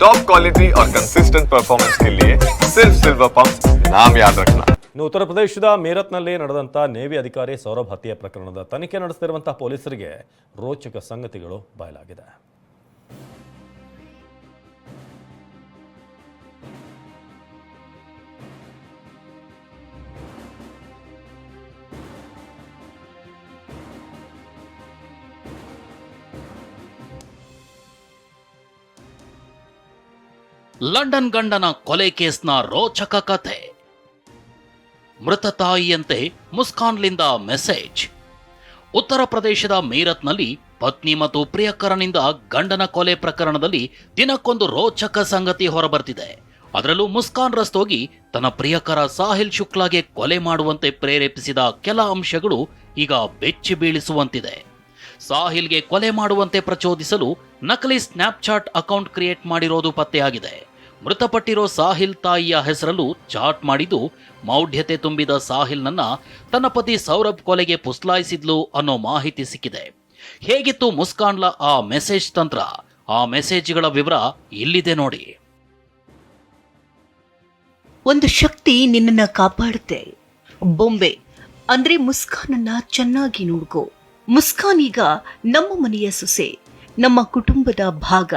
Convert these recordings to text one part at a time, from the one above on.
Top quality और consistent performance के लिए सिर्फ सिल्वर पंप नाम याद रखना ಇನ್ನು ಉತ್ತರ ಪ್ರದೇಶದ ಮೀರತ್ನಲ್ಲಿ ನಡೆದಂಥ ನೇವಿ ಅಧಿಕಾರಿ ಸೌರಭ್ ಹತ್ಯೆ ಪ್ರಕರಣದ ತನಿಖೆ ನಡೆಸುತ್ತಿರುವಂತಹ ಪೊಲೀಸರಿಗೆ ರೋಚಕ ಸಂಗತಿಗಳು ಬಯಲಾಗಿದೆ ಲಂಡನ್ ಗಂಡನ ಕೊಲೆ ಕೇಸ್ನ ರೋಚಕ ಕಥೆ. ಮೃತ ತಾಯಿಯಂತೆ ಮುಸ್ಕಾನ್ಲಿಂದ ಮೆಸೇಜ್. ಉತ್ತರ ಪ್ರದೇಶದ ಮೀರತ್ನಲ್ಲಿ ಪತ್ನಿ ಮತ್ತು ಪ್ರಿಯಕರನಿಂದ ಗಂಡನ ಕೊಲೆ ಪ್ರಕರಣದಲ್ಲಿ ದಿನಕ್ಕೊಂದು ರೋಚಕ ಸಂಗತಿ ಹೊರಬರ್ತಿದೆ. ಅದರಲ್ಲೂ ಮುಸ್ಕಾನ್ ರಸ್ತೋಗಿ ತನ್ನ ಪ್ರಿಯಕರ ಸಾಹಿಲ್ ಶುಕ್ಲಾಗೆ ಕೊಲೆ ಮಾಡುವಂತೆ ಪ್ರೇರೇಪಿಸಿದ ಕೆಲ ಅಂಶಗಳು ಈಗ ಬೆಚ್ಚಿ ಬೀಳಿಸುವಂತಿದೆ. ಸಾಹಿಲ್ಗೆ ಕೊಲೆ ಮಾಡುವಂತೆ ಪ್ರಚೋದಿಸಲು ನಕಲಿ ಸ್ನ್ಯಾಪ್ಚಾಟ್ ಅಕೌಂಟ್ ಕ್ರಿಯೇಟ್ ಮಾಡಿರೋದು ಪತ್ತೆಯಾಗಿದೆ. ಮೃತಪಟ್ಟಿರೋ ಸಾಹಿಲ್ ತಾಯಿಯ ಹೆಸರಲ್ಲೂ ಚಾಟ್ ಮಾಡಿದ್ದು, ಮೌಢ್ಯತೆ ತುಂಬಿದ ಸಾಹಿಲ್ನನ್ನ ತನ್ನ ಪತಿ ಸೌರಭ್ ಕೊಲೆಗೆ ಪುಸ್ಲಾಯಿಸಿದ್ಲು ಅನ್ನೋ ಮಾಹಿತಿ ಸಿಕ್ಕಿದೆ. ಹೇಗಿತ್ತು ಮುಸ್ಕಾನ್ಲ ಆ ಮೆಸೇಜ್ ತಂತ್ರ? ಆ ಮೆಸೇಜ್ಗಳ ವಿವರ ಇಲ್ಲಿದೆ ನೋಡಿ. ಒಂದು ಶಕ್ತಿ ನಿನ್ನನ್ನು ಕಾಪಾಡುತ್ತೆ. ಬೊಂಬೆ, ಅಂದ್ರೆ ಮುಸ್ಕಾನನ್ನ ಚೆನ್ನಾಗಿ ನೋಡ್ಕೋ. ಮುಸ್ಕಾನ್ ಈಗ ನಮ್ಮ ಮನೆಯ ಸೊಸೆ, ನಮ್ಮ ಕುಟುಂಬದ ಭಾಗ.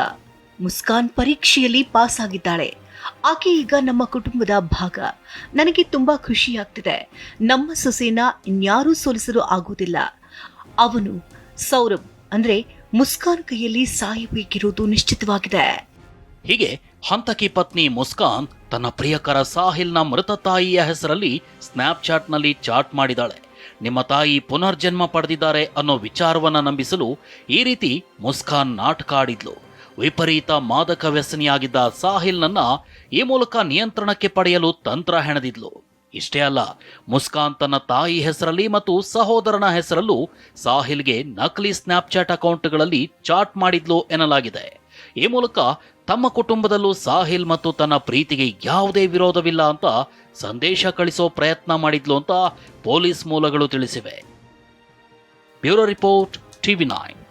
ಮುಸ್ಕಾನ್ ಪರೀಕ್ಷೆಯಲ್ಲಿ ಪಾಸ್ ಆಗಿದ್ದಾಳೆ ಆಕೆ ಈಗ ನಮ್ಮ ಕುಟುಂಬದ ಭಾಗ. ನನಗೆ ತುಂಬಾ ಖುಷಿಯಾಗ್ತಿದೆ. ನಮ್ಮ ಸೊಸೆನ ಇನ್ಯಾರೂ ಸೋಲಿಸಲು ಆಗುವುದಿಲ್ಲ. ಅವನು ಸೌರಭ್ ಅಂದ್ರೆ ಮುಸ್ಕಾನ್ ಕೈಯಲ್ಲಿ ಸಾಯಬೇಕಿರುವುದು ನಿಶ್ಚಿತವಾಗಿದೆ. ಹೀಗೆ ಹಂತಕಿ ಪತ್ನಿ ಮುಸ್ಕಾನ್ ತನ್ನ ಪ್ರಿಯಕರ ಸಾಹಿಲ್ನ ಮೃತ ತಾಯಿಯ ಹೆಸರಲ್ಲಿ ಸ್ನ್ಯಾಪ್ಚಾಟ್ನಲ್ಲಿ ಚಾಟ್ ಮಾಡಿದಾಳೆ. ನಿಮ್ಮ ತಾಯಿ ಪುನರ್ಜನ್ಮ ಪಡೆದಿದ್ದಾರೆ ಅನ್ನೋ ವಿಚಾರವನ್ನ ನಂಬಿಸಲು ಈ ರೀತಿ ಮುಸ್ಕಾನ್ ನಾಟಕ ಆಡಿದ್ಲು. ವಿಪರೀತ ಮಾದಕ ವ್ಯಸನಿಯಾಗಿದ್ದ ಸಾಹಿಲ್ನನ್ನ ಈ ಮೂಲಕ ನಿಯಂತ್ರಣಕ್ಕೆ ಪಡೆಯಲು ತಂತ್ರ ಹೆಣೆದಿದ್ಲು. ಇಷ್ಟೇ ಅಲ್ಲ, ಮುಸ್ಕಾನ್ ತನ್ನ ತಾಯಿ ಹೆಸರಲ್ಲಿ ಮತ್ತು ಸಹೋದರನ ಹೆಸರಲ್ಲೂ ಸಾಹಿಲ್ಗೆ ನಕಲಿ ಸ್ನ್ಯಾಪ್ಚಾಟ್ ಅಕೌಂಟ್ಗಳಲ್ಲಿ ಚಾಟ್ ಮಾಡಿದ್ಲು ಎನ್ನಲಾಗಿದೆ. ಈ ಮೂಲಕ ತಮ್ಮ ಕುಟುಂಬದಲ್ಲೂ ಸಾಹಿಲ್ ಮತ್ತು ತನ್ನ ಪ್ರೀತಿಗೆ ಯಾವುದೇ ವಿರೋಧವಿಲ್ಲ ಅಂತ ಸಂದೇಶ ಕಳಿಸೋ ಪ್ರಯತ್ನ ಮಾಡಿದ್ಲು ಅಂತ ಪೊಲೀಸ್ ಮೂಲಗಳು ತಿಳಿಸಿವೆ. Bureau report, TV nine.